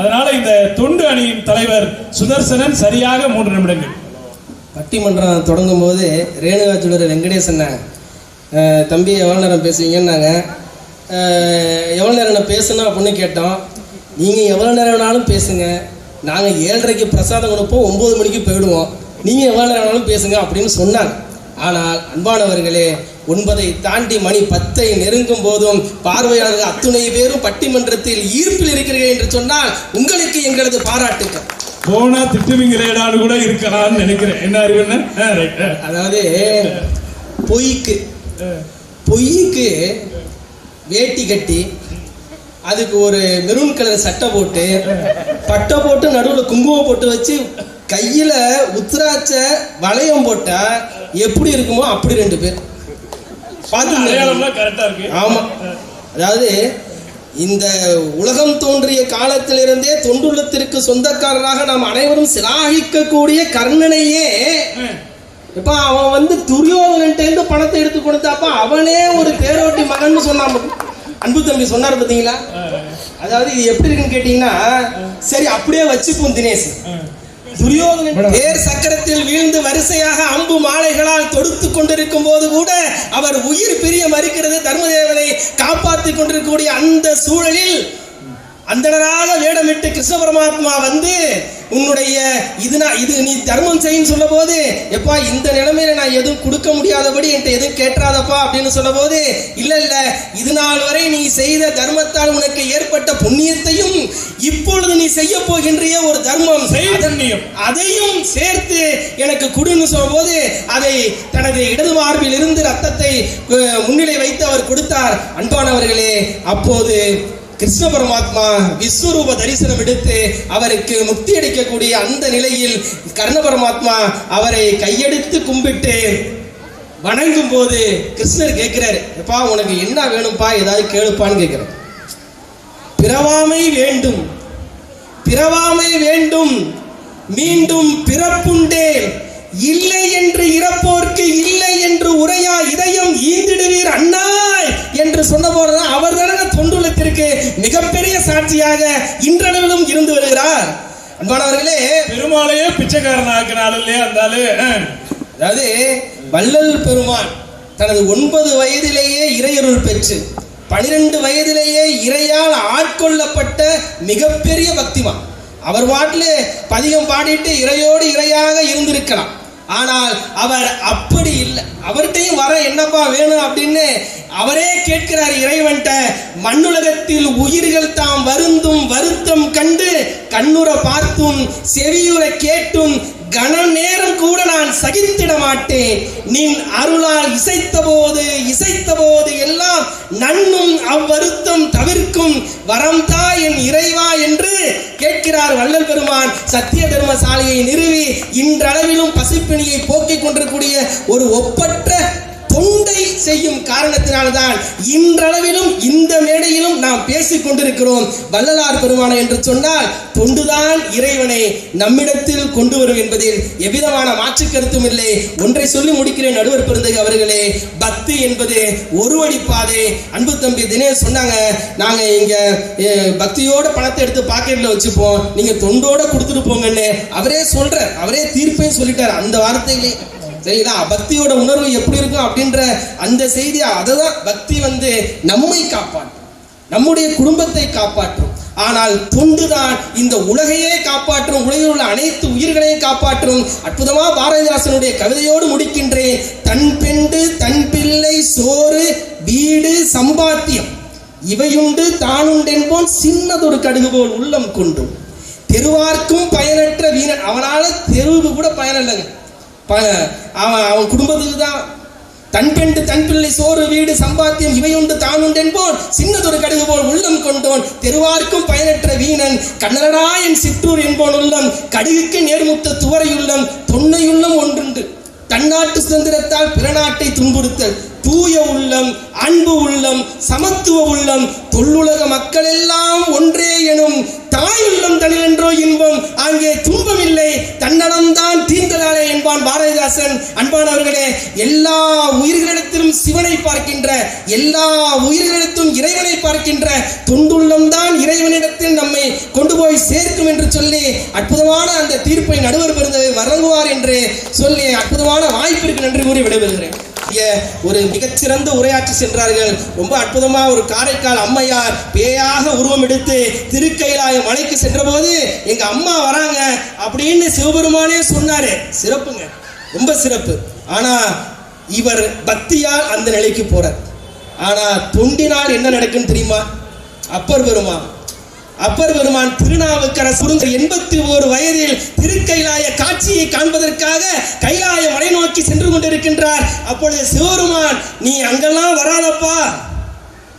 அதனால இந்த தொண்டு அணியின் தலைவர் சுதர்சனன் சரியாக மூன்று நிமிடங்கள். பட்டிமன்றம் தொடங்கும் போது ரேணுகா சுடர் வெங்கடேசன் தம்பி எவ்வளோ நேரம் பேசுவீங்கன்னாங்க. எவ்வளோ நேரம் நான் பேசணும் அப்படின்னு கேட்டோம். நீங்கள் எவ்வளோ நேரம் வேணாலும் பேசுங்க. நாங்கள் ஏழரைக்கு பிரசாதம் கொடுப்போம் ஒம்பது மணிக்கு போயிடுவோம். நீங்கள் எவ்வளோ நேரம் வேணாலும் பேசுங்க அப்படின்னு சொன்னாங்க. ஆனால் அன்பானவர்களே ஒன்பதை தாண்டி மணி பத்தை நெருங்கும் போதும் பார்வையாளர்கள் அத்துணை பேரும் பட்டிமன்றத்தில் ஈர்ப்பில் இருக்கிறீர்கள் என்று சொன்னால் உங்களுக்கு எங்களது பாராட்டுக்கள். போனா திட்டுவீங்களேடான்னு கூட இருக்கலாம்னு நினைக்கிறேன். என்ன அறிவுன்னு. அதாவது பொய்க்கு பொய்க்கு வேட்டி கட்டி அதுக்கு ஒரு மெரூன் கலர் சட்டை போட்டு பட்டை போட்டு நடுவில் குங்குமம் போட்டு வச்சு கையில் உத்திராட்ச வளையம் போட்டா எப்படி இருக்குமோ அப்படி ரெண்டு பேர். பார்த்து அடையாளம்லாம் கரெக்டா இருக்கு. ஆமா. அதாவது இந்த உலகம் தோன்றிய காலத்திலிருந்தே தொண்டுள்ளத்திற்கு சொந்தக்காரராக நாம் அனைவரும் சிலாகிக்கக்கூடிய கர்ணனையே இப்ப அவன் வந்து துரியோதனன்ட்டு பணத்தை எடுத்து கொடுத்தாப்பா அவனே ஒரு தேரோட்டி மகன் சொன்னான். அன்பு தம்பி சொன்னார் பாத்தீங்களா? அதாவது இது எப்படி இருக்குன்னு கேட்டீங்கன்னா சரி அப்படியே வச்சுப்போம் தினேஷ். துரியோதனன் தேர் சக்கரத்தில் வீழ்ந்து வரிசையாக அம்பு மாலைகளால் தொடுத்து கொண்டிருக்கும் போது கூட அவர் உயிர் பிரிய மறுக்கிறது. தர்மதேவனை காப்பாற்றிக் கொண்டிருக்கக்கூடிய அந்த சூழலில் அந்தனராக வேடமிட்டு கிருஷ்ண பரமாத்மா வந்து உன்னுடைய இது நான் இது நீ தர்மம் செய்யும் சொல்ல போது எப்பா இந்த நிலைமையில நான் எதுவும் கொடுக்க முடியாதபடி என்கிட்ட எதுவும் கேட்டுறாதப்பா அப்படின்னு சொன்ன போது இல்ல இல்ல இது நாள் வரை நீ செய்த தர்மத்தால் உனக்கு ஏற்பட்ட புண்ணியத்தையும் இப்பொழுது நீ செய்ய போகின்றிய ஒரு தர்மம் செய் புண்ணியம். அதையும் சேர்த்து எனக்கு குடுன்னு சொல்லும்போது அதை தனது இடது மார்பில் இருந்து ரத்தத்தை முன்னிலை வைத்து அவர் கொடுத்தார் அன்பானவர்களே அப்போது கிருஷ்ண பரமாத்மா விஸ்வரூப தரிசனம் எடுத்து அவருக்கு முக்தி அளிக்கக்கூடிய அந்த நிலையில் கர்ண பரமாத்மா அவரை கையெடுத்து கும்பிட்டு வணங்கும் போது கிருஷ்ணர் கேட்கிறாரு எப்பா உனக்கு என்ன வேணும்ப்பா? ஏதாவது கேளுப்பான்னு கேட்கிறார். பிறவாமை வேண்டும். பிறவாமை வேண்டும். மீண்டும் பிறப்புண்டேன். இல்லை என்று இறப்போர்க்கு இல்லை என்று உரையா இதயம் ஈந்திடுவீர் அண்ணாய் என்று சொன்ன போதுதான் அவர் தானே தொண்டுலத்திற்கு மிகப்பெரிய சாட்சியாக இன்றளவிலும் இருந்து வருகிறார். அன்பானவர்களே பெருமாளையே பிச்சைக்காரன் ஆக்கின ஆளு இல்லையா ஆ. அதாவது வள்ளல் பெருமான் தனது ஒன்பது வயதிலேயே இறையருள் பெற்று பனிரெண்டு வயதிலேயே இறையால் ஆட்கொள்ளப்பட்ட மிகப்பெரிய பக்திமான். அவர் பாட்டில் பதிகம் பாடிட்டு இறையோடு இறையாக இருந்திருக்கலாம். ஆனால் அவர் அப்படி இல்லை. அவர்கிட்டையும் வர என்னப்பா வேணும் அப்படின்னு அவரே கேட்கிறார் இறைவன்ட்ட மண்ணுலகத்தில் உயிர்கள் தாம் வருந்தும் வருத்தம் கண்டு கண்ணுற பார்த்தும் செவியுற கேட்டும் கன நேரம் கூட நான் சகித்திட மாட்டேன் நின் அருளால் இசைத்த போது இசைத்த போது எல்லாம் நன்னும் அவ்வருத்தம் தவிர்க்கும் வரம் தா என் இறைவா என்று கேட்கிறார் வள்ளல் பெருமான். சத்திய தர்மசாலையை நிறுவி இன்றளவிலும் பசிப்பிணியை போக்கிக் கொண்டிருக்கூடிய ஒரு ஒப்பற்ற தொண்டை செய்யும் காரணத்தினால்தான் இன்றளவிலும் இந்த மேடையிலும் நாம் பேசிக் கொண்டிருக்கிறோம். வள்ளலார் பெருமானை என்று சொன்னால் தொண்டுதான் இறைவனை நம்மிடத்தில் கொண்டு வரும் என்பதில் எவ்விதமான மாற்று கருத்தும் இல்லை. ஒன்றை சொல்லி முடிக்கிறேன் நடுவர் பெருந்தகை அவர்களே. பக்தி என்பது ஒரு வழிப்பாதை அன்பு தம்பி தினேஷ் சொன்னாங்க நாங்க இங்க பக்தியோட பணத்தை எடுத்து பாக்கெட்ல வச்சுப்போம். நீங்க தொண்டோட கொடுத்துட்டு போங்கன்னு. அவரே சொல்ற அவரே தீர்ப்பையும் சொல்லிட்டார் அந்த வார்த்தையிலே. சரிங்களா? பக்தியோட உணர்வு எப்படி இருக்கும் அப்படின்ற அந்த செய்தி அதுதான் பக்தி வந்து நம்மை காப்பாற்றும். நம்முடைய குடும்பத்தை காப்பாற்றும். ஆனால் தொண்டுதான் இந்த உலகையே காப்பாற்றும் உலகில் உள்ள அனைத்து உயிர்களையும் காப்பாற்றும் அற்புதமா பாரதிதாசனுடைய கவிதையோடு முடிக்கின்றேன். தன் பெண்டு தன் பிள்ளை சோறு வீடு சம்பாத்தியம். இவையுண்டு தானுண்டென்போன் சின்னதொரு கடுகு போல் உள்ளம் கொண்டும். தெருவார்க்கும் பயனற்ற வீரன் அவனால தெருவுக்கு கூட பயன் இல்லைங்க ப- அவன் அவன் குடும்பத்துக்கு தான் தன் பெண்டு தன் பிள்ளை சோறு வீடு சம்பாத்தியம் இவையுண்டு தானுண்டென்போன் சின்னதொரு கடுகு போல் உள்ளம் கொண்டோன் தெருவார்க்கும் பயனற்ற வீணன் கண்ணரடா என் சிற்றூர் என்போன் உள்ளம் கடுகுக்கு நேர்முத்த துவரையுள்ளம் தொன்னையுள்ளம் ஒன்றுண்டு. தன்னாட்டு சுதந்திரத்தால் பிற நாட்டை துன்புறுத்தல். தூய உள்ளம் அன்பு உள்ளம் சமத்துவ உள்ளம் தொல்லுலக மக்கள் எல்லாம் ஒன்றே எனும் தாய் உள்ளம் தனிலென்றோ இன்பம் அங்கே துன்பமில்லை. தன்னலம்தான் தீர்ந்ததாலே என்பான் பாரதிதாசன். அன்பானவர்களே எல்லா உயிர்களிடத்திலும் சிவனை பார்க்கின்ற எல்லா உயிர்களிடத்தும் இறைவனை பார்க்கின்ற தொண்டுள்ளம்தான் இறைவனிடத்தில் நம்மை கொண்டு போய் சேர்க்கும் என்று சொல்லி அற்புதமான அந்த தீர்ப்பை நடுவர் பெருந்தவை வழங்குவார் என்று சொல்லி அற்புதமான வாய்ப்பிற்கு நன்றி கூறி விடைபெறுகிறேன். ஒரு மிகச்சிறந்த உரையாற்றி சென்றார்கள். ரொம்ப அற்புதமாக ஒரு காரைக்கால் அம்மையார் பேயாக உருவம் எடுத்து திருக்கைலாய மலைக்கு சென்றபோது எங்க அம்மா வராங்க அப்படின்னு சிவபெருமானே சொன்னாரு. சிறப்புங்க. ரொம்ப சிறப்பு. ஆனா இவர் பக்தியால் அந்த நிலைக்கு போறார். ஆனா தொண்டினால் என்ன நடக்குன்னு தெரியுமா? அப்பர் பெருமான். அப்பர் பெருமான் திருநாவுக்கரசு எண்பத்தி ஓரு வயதில் திருக்கைலாய காட்சியை காண்பதற்காக கைலாய மலை நோக்கி சென்று கொண்டிருக்கின்றார். அப்பொழுது சிவருமான் நீ அங்கெல்லாம் வராதப்பா.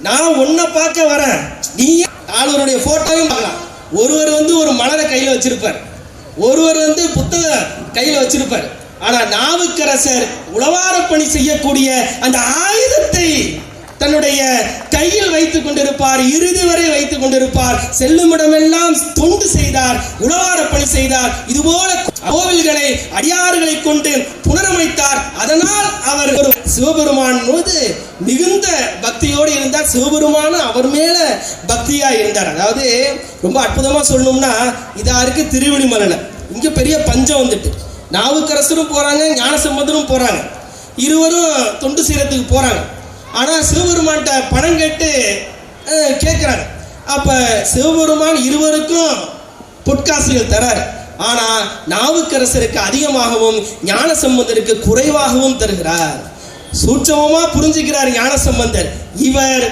நான் உன்னை பார்க்க வரேன். நீ ஆளுவருடைய போட்டோவையும் பார்க்கலாம். ஒருவர் வந்து ஒரு மலரை கையில் வச்சிருப்பார். ஒருவர் வந்து புத்தக கையில் வச்சிருப்பார். ஆனா நாவுக்கரசர் உளவாரப் பணி செய்யக்கூடிய அந்த ஆயுதத்தை தன்னுடைய கையில் வைத்துக் கொண்டிருப்பார் இறுதி வரை வைத்துக் கொண்டிருப்பார். செல்லுமிடமெல்லாம் தொண்டு செய்தார் உழவார பணி செய்தார். இதுபோல கோவில்களை அடியார்களை கொண்டு புனரமைத்தார். அதனால் அவர் ஒரு சிவபெருமான் போது மிகுந்த பக்தியோடு இருந்தார். சிவபெருமான அவர் மேல பக்தியா இருந்தார். அதாவது ரொம்ப அற்புதமா சொல்லணும்னா இதா இருக்கு திருவெளிமலையில இங்க பெரிய பஞ்சம் வந்துட்டு. நாவுக்கரசரும் போறாங்க ஞானசம்பந்தரும் போறாங்க. இருவரும் தொண்டு செய்யறதுக்கு போறாங்க. ஆனால் சிவபெருமான்கிட்ட பணம் கேட்டு கேட்குறாங்க அப்போ சிவபெருமான் இருவருக்கும் பொற்காசுகள் தரார். ஆனால் நாவுக்கரசருக்கு அதிகமாகவும் ஞானசம்பந்தருக்கு குறைவாகவும் தருகிறார். சூட்சமமாக புரிஞ்சுக்கிறார் ஞானசம்பந்தர். இவர்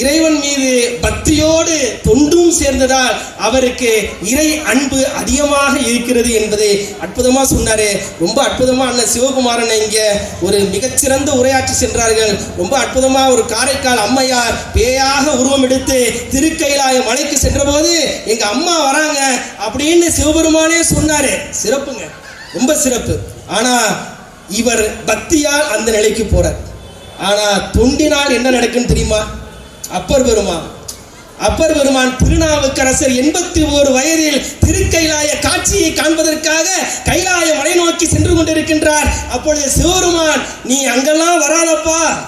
இறைவன் மீது பக்தியோடு தொண்டும் சேர்ந்ததால் அவருக்கு இறை அன்பு அதிகமாக இருக்கிறது என்பதை அற்புதமாக சொன்னார். ரொம்ப அற்புதமாக அண்ணன் சிவகுமாரன் இங்கே ஒரு மிகச்சிறந்த உரையாற்றி சென்றார்கள். ரொம்ப அற்புதமாக ஒரு காரைக்கால் அம்மையார் பேயாக உருவம் எடுத்து திருக்கைலாய மலைக்கு சென்றபோது எங்கள் அம்மா வராங்க அப்படின்னு சிவபெருமானே சொன்னார். சிறப்புங்க. ரொம்ப சிறப்பு. ஆனால் இவர் பக்தியால் அந்த நிலைக்கு போகிறார் ஆனால் தொண்டினால் என்ன நடக்குன்னு தெரியுமா? அப்பர் பெருமான். அப்பர் பெருமான் திருநாவுக்கரசர் எண்பத்தி ஓரு வயதில் திருக்கைலாய காட்சியை காண்பதற்காக கைலாய மலை நோக்கி சென்று கொண்டிருக்கின்றார். அப்பொழுது சிவபெருமான் நீ அங்கெல்லாம் வராதப்பா.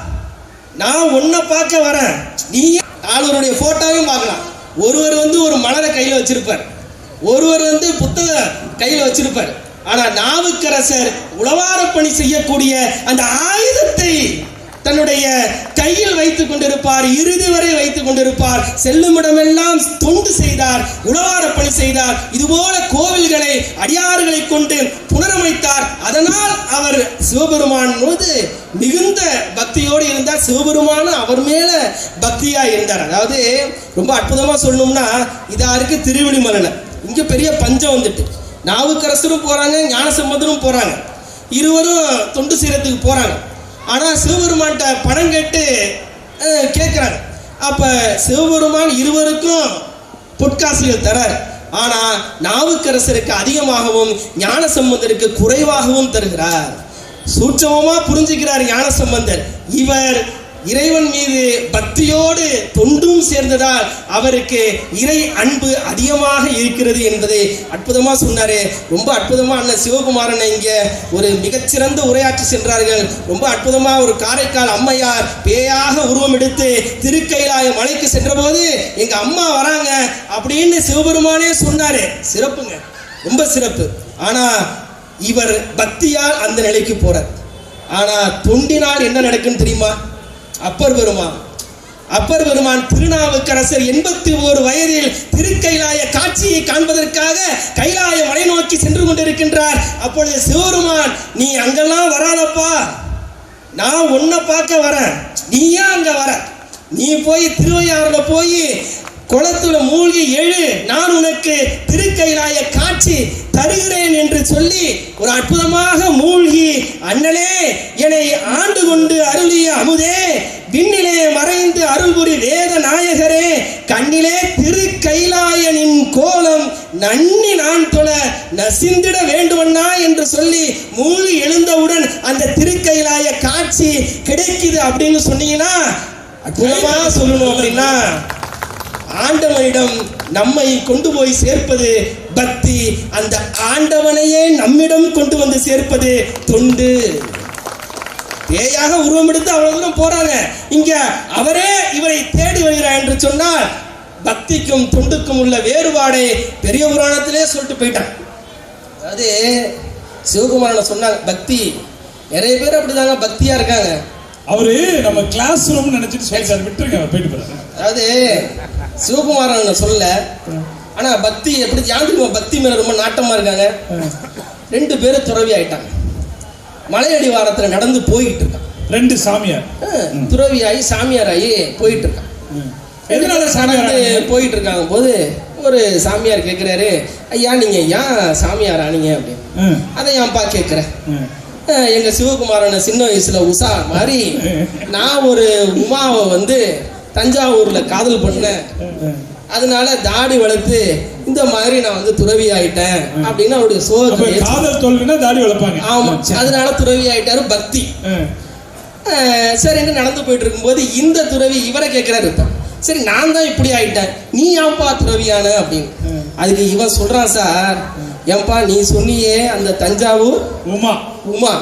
நான் உன்னை பார்க்க வரேன். நீ ஆளுவருடைய போட்டோவையும் பார்க்கலாம். ஒருவர் வந்து ஒரு மலரை கையில் வச்சிருப்பார். ஒருவர் வந்து புத்தக கையில் வச்சிருப்பார். ஆனா நாவுக்கரசர் உளவாரப் பணி செய்யக்கூடிய அந்த ஆயுதத்தை தன்னுடைய கையில் வைத்துக் கொண்டிருப்பார் இறுதி வரை வைத்துக் கொண்டிருப்பார். செல்லுமிடமெல்லாம் தொண்டு செய்தார் உழவார பணி செய்தார். இதுபோல கோவில்களை அடியார்களை கொண்டு புனரமைத்தார். அதனால் அவர் சிவபெருமான் போது மிகுந்த பக்தியோடு இருந்தார். சிவபெருமான அவர் மேல பக்தியா இருந்தார். அதாவது ரொம்ப அற்புதமா சொல்லணும்னா இதா இருக்கு திருவெளிமலையில இங்க பெரிய பஞ்சம் வந்துட்டு. நாவுக்கரசரும் போறாங்க ஞானசம்பந்தரும் போறாங்க. இருவரும் தொண்டு செய்யறதுக்கு போறாங்க. ஆனால் சிவபெருமான்கிட்ட பணம் கேட்டு கேட்குறாரு கேட்குறாங்க அப்போ சிவபெருமான் இருவருக்கும் பொற்காசுகள் தரார். ஆனால் நாவுக்கரசருக்கு அதிகமாகவும் ஞானசம்பந்தருக்கு குறைவாகவும் தருகிறார். சூட்சமமாக புரிஞ்சுக்கிறார் ஞானசம்பந்தர். இவர் இறைவன் மீது பக்தியோடு தொண்டும் சேர்ந்ததால் அவருக்கு இறை அன்பு அதிகமாக இருக்கிறது என்பதை அற்புதமாக சொன்னார். ரொம்ப அற்புதமாக அண்ணன் சிவகுமாரன் இங்கே ஒரு மிகச்சிறந்த உரையாற்றி சென்றார்கள். ரொம்ப அற்புதமாக ஒரு காரைக்கால் அம்மையார் பேயாக உருவம் எடுத்து திருக்கைலாய மலைக்கு சென்றபோது எங்கள் அம்மா வராங்க அப்படின்னு சிவபெருமானே சொன்னார். சிறப்புங்க. ரொம்ப சிறப்பு. ஆனால் இவர் பக்தியால் அந்த நிலைக்கு போகிறார் ஆனால் தொண்டினால் என்ன நடக்குன்னு தெரியுமா? அப்பர் பெருமான். அப்பர் பெருமான் திருநாவுக்கரசர் எண்பத்தி ஓரு வயதில் திருக்கைலாய காட்சியை காண்பதற்காக கைலாய மலை நோக்கி சென்று கொண்டிருக்கின்றார். அப்பொழுது சிவபெருமான் நீ அங்கெல்லாம் வராதப்பா. நான் உன்னை பார்க்க வரேன். நீ ஏன் அங்க வர? நீ போய் திருவையாறுல போய் குளத்துல மூழ்கி எழு நான் உனக்கு திருக்கைலாய காட்சி தருகிறேன் என்று சொல்லி ஒரு அற்புதமாக மூழ்கி அண்ணலே என்னை ஆண்டு கொண்டு அருளிய அமுதே விண்ணிலே மறைந்து அருள்புரி வேத நாயகரே கண்ணிலே திரு கைலாயனின் கோலம் நன்னி நான் தொல நசிந்திட வேண்டுமண்ணா என்று சொல்லி மூழ்கி எழுந்தவுடன் அந்த திருக்கைலாய காட்சி கிடைக்குது அப்படின்னு சொன்னீங்கன்னா அற்புதமா சொல்லணும் அப்படின்னா. ஆண்டவனிடம் நம்மை கொண்டு போய் சேர்ப்பது பக்தி. அந்த ஆண்டவனையே நம்மிடம் கொண்டு வந்து சேர்ப்பது தொண்டு. பேயாக உருவம் எடுத்து அவ்வளவு தூரம் போறாங்க. இங்க அவரே இவரை தேடி வருகிறார் என்று சொன்னால் பக்திக்கும் தொண்டுக்கும் உள்ள வேறுபாடை பெரிய புராணத்திலே சொல்லிட்டு போயிட்டான். அதாவது சிவகுமாரனை சொன்னாங்க பக்தி. நிறைய பேர் அப்படிதாங்க பக்தியா இருக்காங்க. அவரு நம்ம கிளாஸ் ரூம் நினைச்சிட்டு சொல்லிட்டாரு. விட்டுருங்க போயிட்டு போறாரு. அதாவது சிவகுமாரன் சொல்லல. ஆனா பக்தி எப்படி யாந்திரிமா பக்தி மேல ரொம்ப நாட்டமா இருக்காங்க? ரெண்டு பேரும் துறவி ஆயிட்டாங்க. மலையடி வாரத்துல நடந்து போயிட்டு இருக்கான். ரெண்டு சாமியார். துறவி ஆகி சாமியார் ஆகி போயிட்டு இருக்கான். எதனால சாமியார்? போயிட்டு இருக்காங்க? போது ஒரு சாமியார் கேட்குறாரு ஐயா நீங்க ஏன் சாமியார் ஆனீங்க? அப்படின்னு. அதை ஏன்பா கேட்குறேன். எங்க சிவகுமாரனை சின்ன வயசுல உஷா மாதிரி நான் ஒரு உமாவை வந்து தஞ்சாவூர்ல காதல் பண்ணேன் அதனால தாடி வளர்த்து இந்த மாதிரி நான் வந்து துறவி ஆயிட்டேன் அப்படின்னு அவருடைய சோகத்தை காதல் தோல்வினா தாடி வளர்ப்பாங்க. ஆமா. அதனால துறவி ஆயிட்டாரு பக்தி. சரின்னு நடந்து போயிட்டு இருக்கும்போது இந்த துறவி இவரை கேட்கிறாரு சரி நான் தான் இப்படி ஆயிட்டேன். நீ ஏன்பா துறவியான அப்படின்னு. அதுக்கு இவன் சொல்றான் சார் ஏன்பா நீ சொன்னியே அந்த தஞ்சாவூர் உமா. உமா.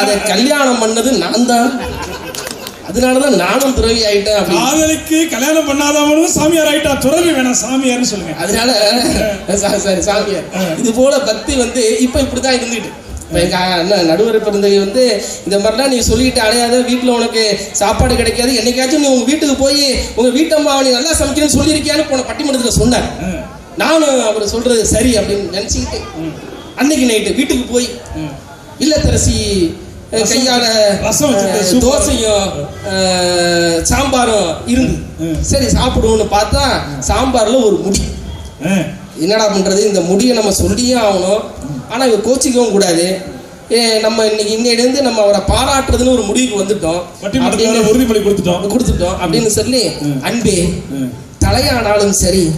அதை கல்யாணம் பண்ணது நான் தான். அதனாலதான் நானும் துறவி ஆயிட்டேன் காதலுக்கு கல்யாணம் பண்ணாதவனும் சாமியார் ஆயிட்டா துறவி வேணாம் சாமியார்னு சொல்லுங்க. அதனால சரி சாமியார். இது போல பக்தி வந்து இப்ப இப்படிதான் இருந்துட்டு அண்ணன் நடுவர் பிறந்தவை வந்து இந்த மாதிரிலாம் நீ சொல்லிட்டு அலையாத வீட்டுல உனக்கு சாப்பாடு கிடைக்காது என்னைக்காச்சும் நீ உங்க வீட்டுக்கு போய் உங்க வீட்டம்மா நீ நல்லா சமைக்கணும்னு சொல்லியிருக்கியான்னு போன பட்டிமன்றத்துல சொன்னார். ம், நானும் அவர் சொல்றது சரி அப்படின்னு நினைச்சுக்கிட்டு அன்னைக்கு நைட்டு வீட்டுக்கு போய். இல்லத்தரசி கையால ரசம். தோசையும் சாம்பாரும் இருந்து. சரி சாப்பிடுவோம்னு பார்த்தா சாம்பார்ல ஒரு முடி. என்னடா பண்றது? இந்த முடியை நம்ம சொல்லியே ஆகணும். ஆனா இவ கோச்சிக்கவும் கூடாது. ஏ, நம்ம இன்னைக்கு இன்னையிலேருந்து நம்ம அவரை பாராட்டுறதுன்னு ஒரு முடிவுக்கு வந்துட்டோம். உறுதிமொழி கொடுத்துட்டோம். கொடுத்துட்டோம். அப்படின்னு சொல்லி அன்பே தலையானாலும் சரி.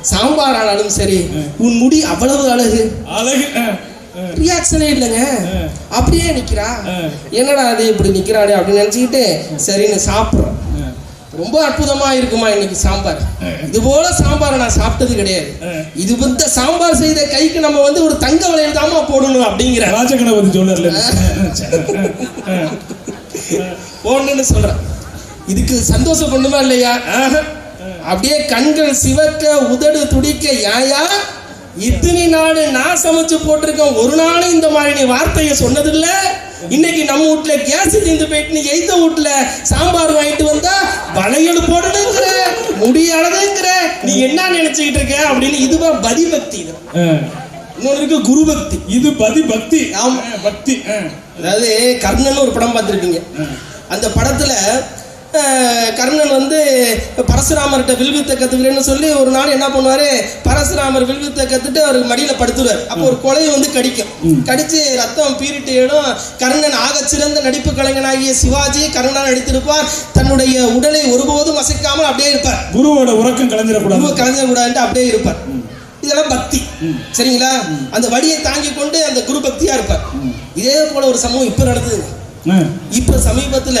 சாம்பார் ஆனாலும் சரி உன் முடி அவ்வளவு அழகு. அழகு. ரியாக்ஷனே இல்லைங்க. அப்படியே நிக்கிறா ம். என்னடா அது இப்படி நிக்கிறாடே அப்படின்னு நினைச்சுக்கிட்டு சரின்னு சாப்பிட்றோம். ரொம்ப அற்புதமா இருக்குமா இன்னைக்கு சாம்பார். இது போல சாம்பாரை நான் சாப்பிட்டது கிடையாது. இது வந்து சாம்பார் செய்த கைக்கு நம்ம வந்து ஒரு தங்க வளையல் தாமா போடணும் அப்படிங்கிற ராஜகணபதி ஜுவல்லர்ல போடணும்னு சொல்றேன் இதுக்கு சந்தோஷம் பண்ணுமா இல்லையா. அப்படியே கண்கள் சிவக்க உதடு துடிக்க யாயா இத்தனை நாள் நான் சமைச்சு போட்டிருக்கேன். ஒரு நாளும் இந்த மாதிரி நீ வார்த்தையை சொன்னதில்ல. இன்னைக்கு நம்ம வீட்ல கேஸ் தீர்ந்து போயிட்டு நீ எய்த வீட்ல சாம்பார் வாங்கிட்டு வந்தா வளையல் போடணுங்கிற முடியாததுங்கிற நீ என்ன நினைச்சுக்கிட்டு இருக்க அப்படின்னு இதுதான் பதி பக்தி இது இன்னொன்று இருக்கு குரு பக்தி இது பதி பக்தி ஆமா. பக்தி. அதாவது கர்ணன் ஒரு படம் பார்த்துருப்பீங்க. அந்த படத்துல கர்ணன் வந்து பரசுராமர்கிட்ட வில்வித்தை கத்துக்கிறேன்னு சொல்லி ஒரு நாள் என்ன பண்ணுவாரு? பரசுராமர் வில்வித்தை கத்துட்டு அவருக்கு மடியில படுத்துருவார். அப்போ ஒரு கொலை வந்து கடிக்கும். கடிச்சு ரத்தம் பீரிட்டு இடம் கர்ணன் ஆகச் சிறந்த நடிப்பு கலைஞனாகிய சிவாஜி கர்ணனா நடித்திருப்பார் தன்னுடைய உடலை ஒருபோதும் அசைக்காமல் அப்படியே இருப்பார். குருவோட உறக்கம் கலைஞ்சிடக்கூடாது. குருவை கலைஞர் கூடாதுன்ட்டு அப்படியே இருப்பார். இதெல்லாம் பக்தி. சரிங்களா? அந்த வடியை தாங்கி கொண்டு அந்த குரு பக்தியா இருப்பார். இதே போல ஒரு சம்பவம் இப்ப நடந்தது. இப்ப சமீபத்துல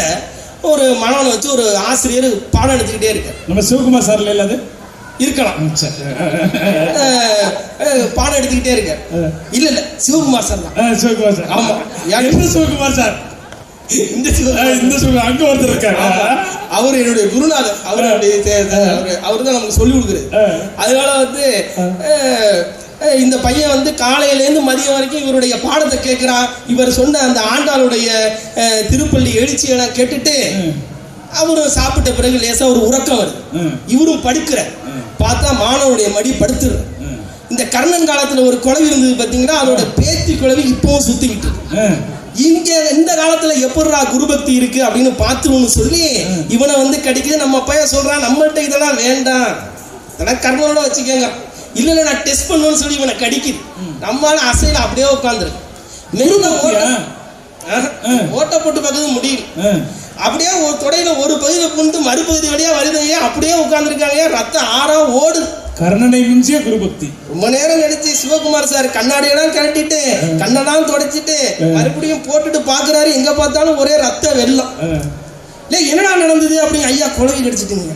ஒரு மாணவனை வச்சு ஒரு ஆசிரியர் பாடம் எடுத்துக்கிட்டே இருக்கார். நம்ம சிவகுமார் சார்ல இல்ல அது? இருக்கலாம். பாடம் எடுத்துக்கிட்டே இருக்கார். இல்ல இல்ல சிவகுமார் சார் தான். சிவகுமார் சார். ஆமா. என்ன சிவகுமார் சார்? இந்த இந்த அங்க ஒருத்தர் இருக்காரு. அவர் என்னுடைய குருநாதர். அவர் அவர் தான் நமக்கு சொல்லி கொடுக்குறது ஆ. அதனால வந்து இந்த பையன் வந்து காலையிலேருந்து மதியம் வரைக்கும் இவருடைய பாடத்தை கேட்குறான். இவர் சொன்ன அந்த ஆண்டாளுடைய திருப்பள்ளி எழுச்சியெல்லாம் கேட்டுட்டு அவரும் சாப்பிட்ட பிறகு லேசா ஒரு உறக்கம் வருது. இவரும் படுக்கிற. பார்த்தா மாணவனுடைய மடி படுத்துரு இந்த கர்ணன் காலத்துல ஒரு குழவி இருந்தது பாத்தீங்கன்னா அதோட பேத்தி குழவி இப்பவும். ஆ. இங்க இந்த காலத்துல எப்படிடா குருபக்தி இருக்கு அப்படின்னு பார்த்துருன்னு சொல்லி இவனை வந்து கடிக்குது. நம்ம பையன் சொல்றான் நம்மள்ட்ட இதெல்லாம் வேண்டாம். இதெல்லாம் கர்ணனோட வச்சுக்கோங்க. இல்ல இல்ல நான் டெஸ்ட் பண்ணுவேன்னு சொல்லி இவனை கடிக்குது. நம்மளால அசையில அப்படியே உட்காந்துருக்கு மெருக ஓட்ட போட்டு பார்க்கறது முடியல. அப்படியே ஒரு தொடையில ஒரு பகுதியில புண்டு மறுபகுதி வழியா வருதையே அப்படியே உட்காந்துருக்காங்க ரத்தம் ஆறா ஓடுது. கர்ணனை மிஞ்சிய குருபக்தி. ரொம்ப நேரம் கழிச்சு சிவகுமார் சார் கண்ணாடியெல்லாம் கழட்டிட்டு கண்ணெல்லாம் தொடச்சிட்டு மறுபடியும் போட்டுட்டு பாக்குறாரு எங்க பார்த்தாலும் ஒரே ரத்த வெள்ளம். இல்ல என்னடா நடந்தது? அப்படின்னு ஐயா குழவி கடிச்சிட்டுங்க.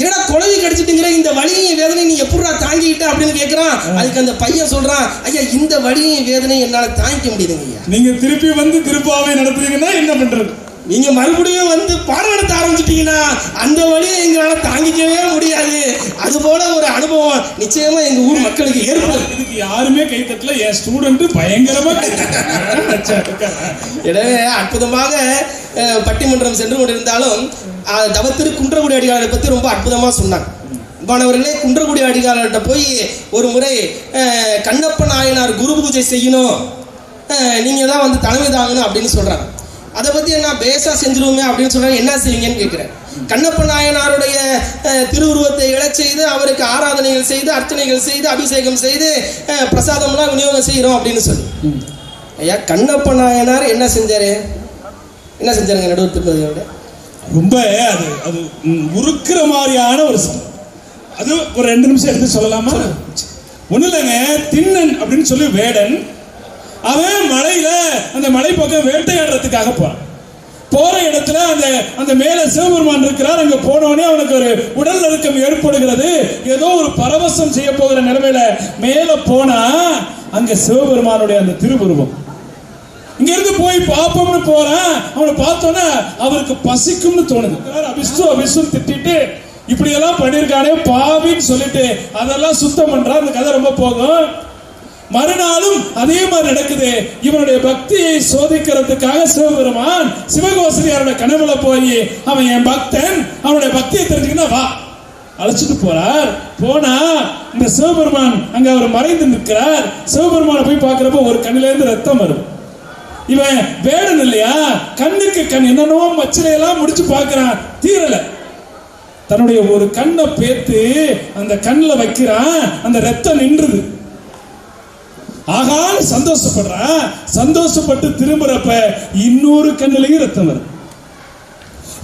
என்னடா குழவி கடிச்சிட்டுங்கிற இந்த வலியையும் வேதனை நீ எப்படிடா தாங்கிக்கிட்ட அப்படின்னு கேட்குறான் அதுக்கு அந்த பையன் சொல்றான் ஐயா இந்த வலியையும் வேதனையும் என்னால் தாங்கிக்க முடியுதுங்க ஐயா. நீங்க திருப்பி வந்து திருப்பாவை நடத்துறீங்கன்னா என்ன பண்றது? நீங்க மறுபடியும் வந்து பாடம் நடத்த ஆரம்பிச்சிட்டீங்கன்னா அந்த வழியை எங்களால தாங்கிக்கவே முடியாது. அது போல ஒரு அனுபவம் நிச்சயமா எங்க ஊர் மக்களுக்கு ஏற்படும். இதுக்கு யாருமே கை தட்டல. என் ஸ்டூடெண்ட் பயங்கரமா. எனவே அற்புதமாக பட்டிமன்றம் சென்று கொண்டிருந்தாலும் தவத்திற்கு தவத்திரு குன்றக்குடி அடிகாரரை பற்றி ரொம்ப அற்புதமாக சொன்னாங்க. மாணவர்களே குன்றக்குடி அடிகாரர்கிட்ட போய் ஒரு முறை கண்ணப்ப நாயனார் குரு பூஜை செய்யணும் நீங்கள் தான் வந்து தலைமை தாங்கணும் அப்படின்னு சொல்கிறாங்க அதை பற்றி என்ன பேஸாக செஞ்சிருவோமே அப்படின்னு சொல்கிறாங்க என்ன செய்வீங்கன்னு கேட்குறேன் கண்ணப்ப நாயனாருடைய திருவுருவத்தை எழச் செய்து அவருக்கு ஆராதனைகள் செய்து அர்ச்சனைகள் செய்து அபிஷேகம் செய்து பிரசாதம்லாம் விநியோகம் செய்கிறோம் அப்படின்னு சொல்லி. ஐயா கண்ணப்ப நாயனார் என்ன செஞ்சார்? என்ன செஞ்சாருங்க நடுவர் திருப்பதியோட ரொம்ப அது அது உருக்குற மாதிரியான ஒரு சம்பவம் அது ஒரு ரெண்டு நிமிஷம் எடுத்து சொல்லலாமா? ஒண்ணு இல்லைங்க திண்ணன் அப்படின்னு சொல்லி வேடன் அவன் மலையில அந்த மலை பக்கம் வேட்டையாடுறதுக்காக போறான். போற இடத்துல அந்த அந்த மேல சிவபெருமான் இருக்கிறார் அங்க போனவனே அவனுக்கு ஒரு உடல் நடுக்கம் ஏற்படுகிறது. ஏதோ ஒரு பரவசம் செய்ய போகிற நிலைமையில மேல போனா அங்க சிவபெருமானுடைய அந்த திருவுருவம். இங்க இருந்து போய் பாப்போம்னு போறேன். அவனை பார்த்தோன்னே அவருக்கு பசிக்கும்னு தோணுது. அபிஸ்து அபிஸ்து திட்டிட்டு இப்படி எல்லாம் பண்ணிருக்கானே பாவின்னு சொல்லிட்டு அதெல்லாம் சுத்தம் பண்றான் அந்த கதை ரொம்ப போகும். மறுநாளும் அதே மாதிரி நடக்குது. இவனுடைய பக்தியை சோதிக்கிறதுக்காக சிவபெருமான் சிவகோசரியாரோட கனவுல போய் அவன் என் பக்தன் அவனுடைய பக்தியை தெரிஞ்சுக்கினா வா. அழைச்சிட்டு போறார். போனா இந்த சிவபெருமான் அங்க அவர் மறைந்து நிற்கிறார். சிவபெருமானை போய் பார்க்கிறப்ப ஒரு கண்ணில இருந்து ரத்தம் வரும் இவன் வேடன் இல்லையா? கண்ணுக்கு கண் என்னென்னவோ மச்சனையெல்லாம் முடிச்சு பார்க்கிறான். தீரல. தன்னுடைய ஒரு கண்ணை பேத்து அந்த கண்ணில் வைக்கிறான். அந்த ரத்தம் நின்றுது. ஆகான்னு சந்தோஷப்படுறான். சந்தோஷப்பட்டு திரும்புறப்ப இன்னொரு கண்ணிலையும் ரத்தம் வருது.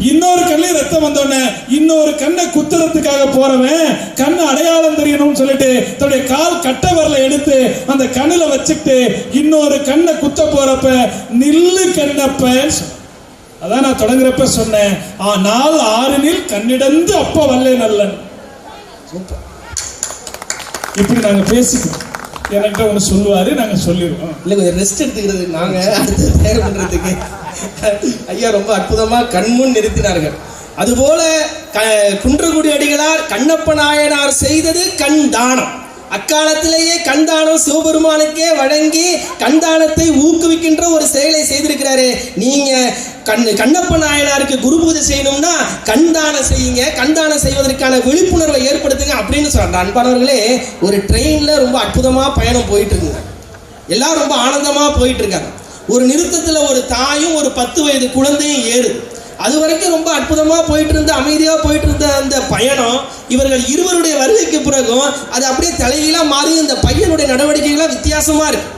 இன்னொரு கண்ணில் ரத்தம் வந்தோடனே இன்னொரு கண்ணை குத்துறதுக்காக போறவன் கண் அடையாளம் தெரியணும்னு சொல்லிட்டு தன்னுடைய கால் கட்ட வரல எடுத்து அந்த கண்ணில் வச்சுட்டு இன்னொரு கண்ணை குத்த போறப்ப நில்லு கண்ணப்ப அதான் நான் தொடங்குறப்ப சொன்னேன். ஆ நாள் ஆறினில் கண்ணிடந்து அப்ப வல்லே நல்லன் இப்படி நாங்க பேசிக்கிறோம். என்கிட்ட ஒன்று சொல்லுவாரு நாங்க சொல்லிடுவோம் இல்லை கொஞ்சம் ரெஸ்ட் எடுத்துக்கிறது. நாங்க அடுத்து பண்றதுக்கு. ஐயா ரொம்ப அற்புதமா கண்முன் நிறுத்தினார்கள். அதுபோல க குன்றக்குடி அடிகளார் கண்ணப்ப நாயனார் செய்தது கண் தானம். அக்காலத்திலேயே கண்தானம் சிவபெருமானுக்கே வழங்கி கண்தானத்தை ஊக்குவிக்கின்ற ஒரு செயலை செய்திருக்கிறாரு. நீங்க கண் கண்ணப்ப நாயனாருக்கு குரு பூஜை செய்யணும்னா கண்தானம் செய்யுங்க. கண்தானம் செய்வதற்கான விழிப்புணர்வை ஏற்படுத்துங்க அப்படின்னு சொல்றாங்க. அன்பானவர்களே ஒரு ட்ரெயின்ல ரொம்ப அற்புதமா பயணம் போயிட்டு இருக்குங்க எல்லாம் ரொம்ப ஆனந்தமா போயிட்டு இருக்காங்க ஒரு நிறுத்தத்துல ஒரு தாயும் ஒரு பத்து வயது குழந்தையும் ஏறுது அது வரைக்கும் ரொம்ப அற்புதமாக போயிட்டு இருந்த அமைதியாக போயிட்டு இருந்த அந்த பயணம் இவர்கள் இருவருடைய வருகைக்கு பிறகும் அது அப்படியே தலையிலாம் மாறி இந்த பையனுடைய நடவடிக்கைகள்லாம் வித்தியாசமாக இருக்கு.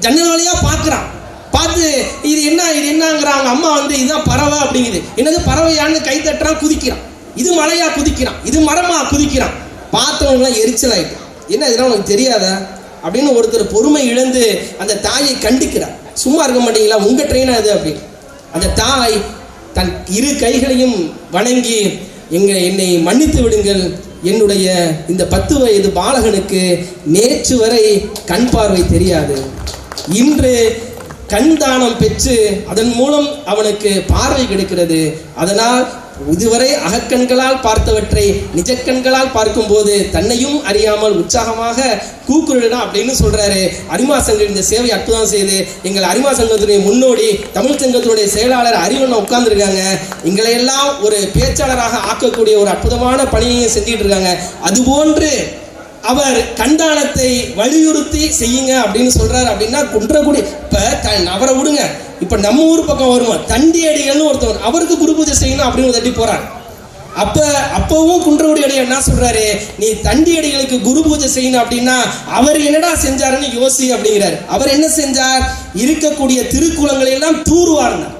ஜன்னல் வழியாக பார்க்குறான். பார்த்து இது என்ன இது என்னங்கிறான் அவங்க அம்மா வந்து இதுதான் பறவை அப்படிங்குது. என்னது பறவையான்னு கை தட்டுறான் குதிக்கிறான். இது மலையா குதிக்கிறான். இது மரமா குதிக்கிறான். பார்த்தவங்களாம் எரிச்சல் ஆயிட்டு என்ன இதெல்லாம் உனக்கு தெரியாத? அப்படின்னு ஒருத்தர் பொறுமை இழந்து அந்த தாயை கண்டிக்கிறார். சும்மா இருக்க மாட்டீங்களா? உங்கள் ட்ரெயினாக இது? அப்படின்னு. அந்த தாய் தன் இரு கைகளையும் வணங்கி எங்கள் என்னை மன்னித்து விடுங்கள். என்னுடைய இந்த பத்து வயது பாலகனுக்கு நேற்று வரை கண் பார்வை தெரியாது. இன்று கண் தானம் பெற்று அதன் மூலம் அவனுக்கு பார்வை கிடைக்கிறது. அதனால் இதுவரை அகக்கண்களால் பார்த்தவற்றை நிஜக்கண்களால் பார்க்கும்போது தன்னையும் அறியாமல் உற்சாகமாக கூக்குரலிடா அப்படின்னு சொல்றாரு. அரிமா சங்கம் இந்த சேவை அற்புதம் செய்து எங்கள் அரிமா சங்கத்துடைய முன்னோடி தமிழ் சங்கத்தினுடைய செயலாளர் அறிவண்ணன் உட்கார்ந்துருக்காங்க. எங்களை எல்லாம் ஒரு பேச்சாளராக ஆக்கக்கூடிய ஒரு அற்புதமான பணியையும் செஞ்சுட்டு இருக்காங்க. அதுபோன்று அவர் கண்டானத்தை வலியுறுத்தி செய்யுங்க அப்படின்னு சொல்றாரு அப்படின்னா குன்றக்குடி. இப்ப த- அவரை விடுங்க. இப்ப நம்ம ஊர் பக்கம் வருவோம் தண்டி அடிகள்னு ஒருத்தவர். அவருக்கு குரு பூஜை செய்யணும் அப்படின்னு தட்டி போறார். அப்ப அப்பவும் குன்றக்குடி அடிகள் என்ன சொல்றாரு? நீ தண்டி அடிகளுக்கு குரு பூஜை செய்யணும் அப்படின்னா அவர் என்னடா செஞ்சாருன்னு யோசி அப்படிங்கிறார். அவர் என்ன செஞ்சார்? இருக்கக்கூடிய திருக்குளங்களை எல்லாம் தூர்வாரினார்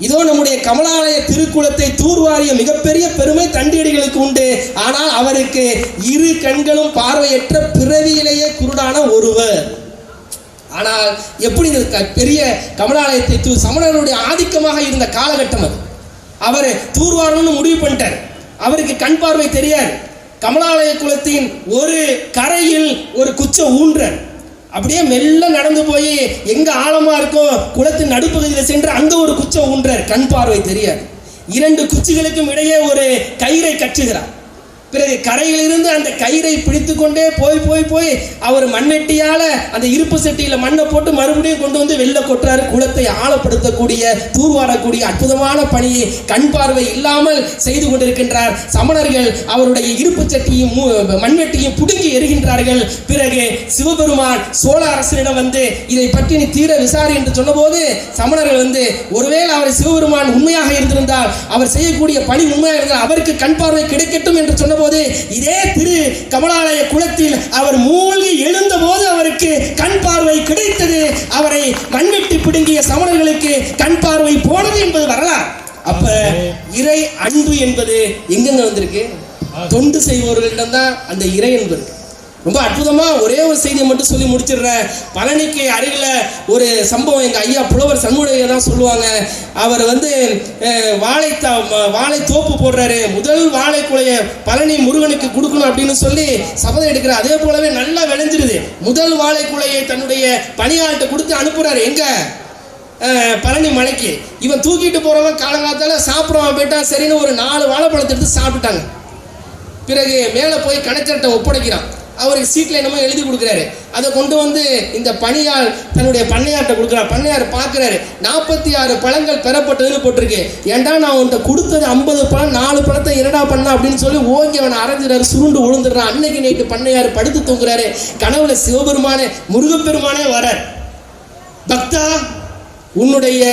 இதோ நம்முடைய கமலாலய திருக்குளத்தை தூர்வாரிய மிகப்பெரிய பெருமை தண்டியடிகளுக்கு உண்டு. ஆனால் அவருக்கு இரு கண்களும் பார்வையற்ற பிறவியிலேயே குருடான ஒருவர். ஆனால் எப்படி இந்த பெரிய கமலாலயத்தை தூ சமணர்களுடைய ஆதிக்கமாக இருந்த காலகட்டம் அது. அவர் தூர்வாரணும்னு முடிவு பண்ணிட்டார். அவருக்கு கண் பார்வை தெரியாது. கமலாலய குலத்தின் ஒரு கரையில் ஒரு குச்ச ஊன்றன் அப்படியே மெல்ல நடந்து போய் எங்க ஆழமா இருக்கோ குளத்தின் நடுப்பகுதியில் சென்று அங்க ஒரு குச்சை ஊன்றார். கண் பார்வை தெரியாது. இரண்டு குச்சிகளுக்கும் இடையே ஒரு கயிறை கட்டுகிறார். பிறகு கரையிலிருந்து அந்த கயிறை பிடித்து கொண்டே போய் போய் போய் அவர் மண்ணெட்டியால் அந்த இருப்பு செட்டியில் மண்ணை போட்டு மறுபடியும் கொண்டு வந்து வெளில கொட்டுறாரு. குளத்தை ஆழப்படுத்தக்கூடிய தூர்வாடக்கூடிய அற்புதமான பணியை கண் பார்வை இல்லாமல் செய்து கொண்டிருக்கின்றார். சமணர்கள் அவருடைய இருப்பு சட்டியும் மண்வெட்டியும் புடுங்கி எறிகின்றார்கள். பிறகு சிவபெருமான் சோழ அரசனிடம் வந்து இதை பற்றி நீ தீர விசாரி என்று சொன்னபோது சமணர்கள் வந்து ஒருவேளை அவர் சிவபெருமான் உண்மையாக இருந்திருந்தால் அவர் செய்யக்கூடிய பணி உண்மையாக இருந்தால் அவருக்கு கண் பார்வை கிடைக்கட்டும் என்று சொன்னபோது இதே திரு கமலாலய குளத்தில் அவர் மூழ்கி எழுந்தபோது அவருக்கு கண் பார்வை கிடைத்தது. அவரை மண்வெட்டி பிடுங்கிய சமணர்களுக்கு கண் பார்வை போனது என்பது வரலாறு. அப்ப இறை அன்பு என்பது எங்கெங்க வந்திருக்கு? தொண்டு செய்பவர்களிடம் தான் அந்த இறை என்பது ரொம்ப அற்புதமா ஒரே ஒரு செய்தியை மட்டும் சொல்லி முடிச்சிடுறேன். பழனிக்கு அருகில் ஒரு சம்பவம் எங்க ஐயா புலவர் சண்முகையா தான் சொல்லுவாங்க. அவர் வந்து அஹ், வாழை த- வாழை தோப்பு போடுறாரு. முதல் வாழைக்குலைய பழனி முருகனுக்கு கொடுக்கணும் அப்படின்னு சொல்லி சபதம் எடுக்கிறார். அதே போலவே நல்லா விளைஞ்சிருது. முதல் வாழைக்குலையை தன்னுடைய பணியாளர்கிட்ட கொடுத்து அனுப்புறாரு. எங்க? பழனி மலைக்கு. இவன் தூக்கிட்டு போறவன் காலங்காலத்தால் சாப்பிடுறவன் போயிட்டா சரின்னு ஒரு நாலு வாழைப்பழத்தை எடுத்து சாப்பிட்டுட்டாங்க. பிறகு மேலே போய் கணக்கர்கிட்ட ஒப்படைக்கிறான். அவருக்கு சீட்டில் என்னமோ எழுதி கொடுக்குறாரு. அதை கொண்டு வந்து இந்த பணியால் தன்னுடைய பண்ணையார்கிட்ட கொடுக்குறா. பண்ணையார் பார்க்குறாரு நாற்பத்தி ஆறு பழங்கள் பெறப்பட்டதுன்னு போட்டிருக்கு. ஏன்டா நான் உன்கிட்ட கொடுத்தது ஐம்பது பழம் நாலு பழத்தை என்னடா பண்ண? அப்படின்னு சொல்லி ஓங்கி அவனை அரைஞ்சிடாரு சுருண்டு விழுந்துடுறான் அன்னைக்கு நைட்டு பண்ணையார் படுத்து தூங்குறாரு. கனவுல சிவபெருமானே முருகப்பெருமானே வரார். பக்தா உன்னுடைய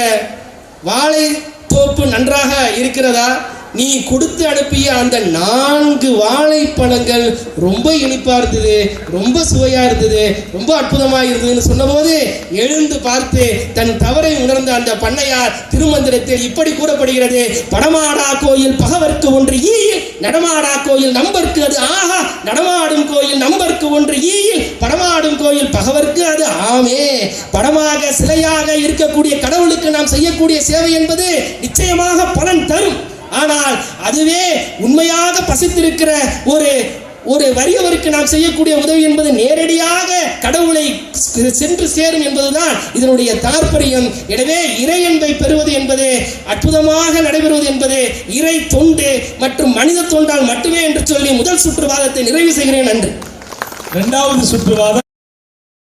வாழை தோப்பு நன்றாக இருக்கிறதா? நீ கொடுத்து அனுப்பிய அந்த நான்கு வாழைப்பழங்கள் ரொம்ப இனிப்பா இருந்தது ரொம்ப சுவையா இருந்தது ரொம்ப அற்புதமா இருந்ததுன்னு சொன்னபோது எழுந்து பார்த்து தன் தவறை உணர்ந்த அந்த பண்ணையார் திருமந்திரத்தில் இப்படி கூறப்படுகிறது படமாடா கோயில் பகவர்க்கு ஒன்று ஈயில் நடமாடா கோயில் நம்பர்க்கு அது ஆஹா நடமாடும் கோயில் நம்பர்க்கு ஒன்று ஈயில் படமாடும் கோயில் பகவர்க்கு அது ஆமே படமாக சிலையாக இருக்கக்கூடிய கடவுளுக்கு நாம் செய்யக்கூடிய சேவை என்பது நிச்சயமாக பலன் தரும். ஆனால் அதுவே உண்மையாக பசித்திருக்கிற ஒரு ஒரு வறியவருக்கு நாம் செய்யக்கூடிய உதவி என்பது நேரடியாக கடவுளை சென்று சேரும் என்பதுதான் இதனுடைய தாற்பயம். எனவே இறை அன்பை பெறுவது என்பது அற்புதமாக நடைபெறுவது என்பது இறை தொண்டு மற்றும் மனித தொண்டால் மட்டுமே என்று சொல்லி முதல் சுற்றுவாதத்தை நிறைவு செய்கிறேன். நன்றி. இரண்டாவது சுற்றுவாதம்